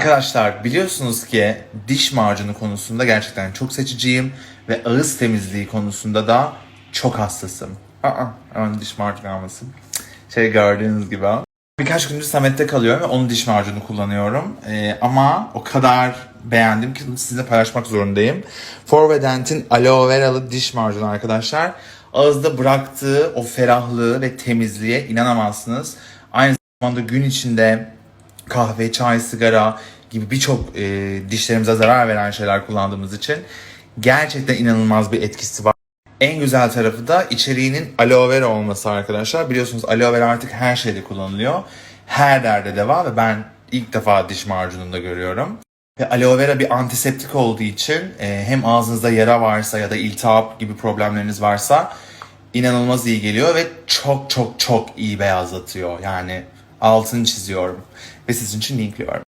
Arkadaşlar biliyorsunuz ki diş macunu konusunda gerçekten çok seçiciyim ve ağız temizliği konusunda da çok hassasım. Aa, hemen diş macunu almasın. Şey gördüğünüz gibi. Birkaç gündür Samet'te kalıyorum ve onun diş macunu kullanıyorum. Ee, ama o kadar beğendim ki sizinle paylaşmak zorundayım. Forvedent'in aloe veralı diş macunu arkadaşlar. Ağızda bıraktığı o ferahlığı ve temizliğe inanamazsınız. Aynı zamanda gün içinde kahve, çay, sigara gibi birçok e, dişlerimize zarar veren şeyler kullandığımız için gerçekten inanılmaz bir etkisi var. En güzel tarafı da içeriğinin aloe vera olması arkadaşlar. Biliyorsunuz aloe vera artık her şeyde kullanılıyor. Her derde de var ve ben ilk defa diş macununda görüyorum. Ve aloe vera bir antiseptik olduğu için e, hem ağzınızda yara varsa ya da iltihap gibi problemleriniz varsa inanılmaz iyi geliyor ve çok çok çok iyi beyazlatıyor. Yani altını çiziyorum ve sizin için linkliyorum.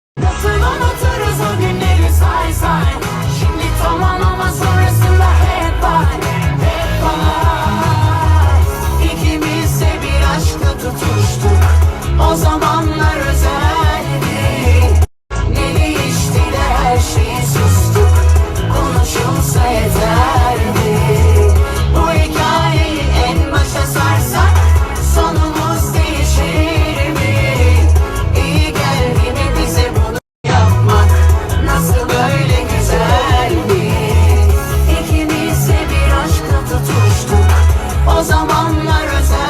O zamanlar Amorosa